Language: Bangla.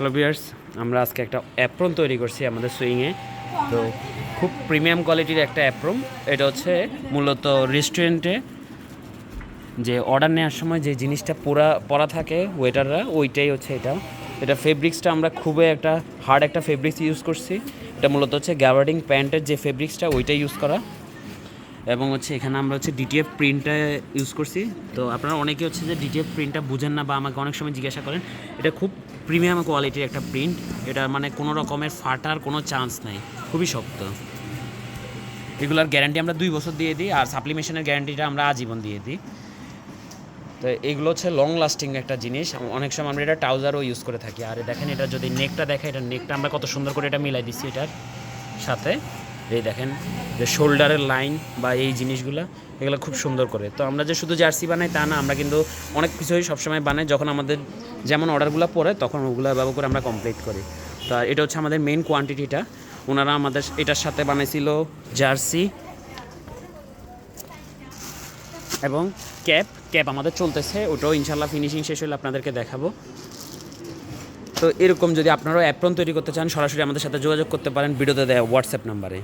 হ্যালো আমরা আজকে একটা অ্যাপ্রন তৈরি করছি আমাদের সুইংয়ে তো খুব প্রিমিয়াম কোয়ালিটির একটা অ্যাপ্রন এটা হচ্ছে মূলত রেস্টুরেন্টে যে অর্ডার নেওয়ার সময় যে জিনিসটা পরা পরা থাকে ওয়েটাররা ওইটাই হচ্ছে এটা। এটা ফেব্রিক্সটা আমরা খুবই একটা হার্ড একটা ফেব্রিক্স ইউজ করছি। এটা মূলত হচ্ছে গ্যাবার্ডিং প্যান্টের যে ফেব্রিক্সটা ওইটাই ইউজ করা। এবং হচ্ছে এখানে আমরা হচ্ছে ডিটিএফ প্রিন্টটা ইউজ করছি। তো আপনারা অনেকে হচ্ছে যে ডিটিএফ প্রিন্টটা বুঝেন না বা আমাকে অনেক সময় জিজ্ঞাসা করেন, এটা খুব প্রিমিয়াম কোয়ালিটির একটা প্রিন্ট এটা মানে কোনো রকমের ফাটার কোনো চান্স নাই, খুবই শক্ত। এগুলোর গ্যারান্টি আমরা দুই বছর দিয়ে দিই আর সাপ্লিমেশনের গ্যারান্টিটা আমরা আজীবন দিয়ে দিই। তো এগুলো হচ্ছে লং লাস্টিং একটা জিনিস। অনেক সময় আমরা এটা ট্রাউজারও ইউজ করে থাকি। আর দেখেন এটা যদি নেকটা দেখে এটা নেকটা আমরা কত সুন্দর করে এটা মিলাই দিচ্ছি এটার সাথে। এই দেখেন, যে শোল্ডারের লাইন বা এই জিনিসগুলো, এগুলো খুব সুন্দর করে। তো আমরা যে শুধু জার্সি বানাই তা না, আমরা কিন্তু অনেক কিছুই সবসময় বানাই, যখন আমাদের যেমন অর্ডারগুলো পড়ে, তখন ওগুলো ব্যবহার করে আমরা কমপ্লিট করি। তো এটা হচ্ছে আমাদের মেন কোয়ান্টিটিটা ওনারা আমাদের এটার সাথে বানাইছিল জার্সি এবং ক্যাপ। ক্যাপ আমাদের চলতেছে, ওটাও ইনশাল্লাহ ফিনিশিং শেষ হলে আপনাদেরকে দেখাবো। তো এরকম যদি আপনারাও অ্যাপ্রন তৈরি করতে চান, সরাসরি আমাদের সাথে যোগাযোগ করতে পারেন, ভিডিওতে দেওয়া হোয়াটসঅ্যাপ নাম্বারে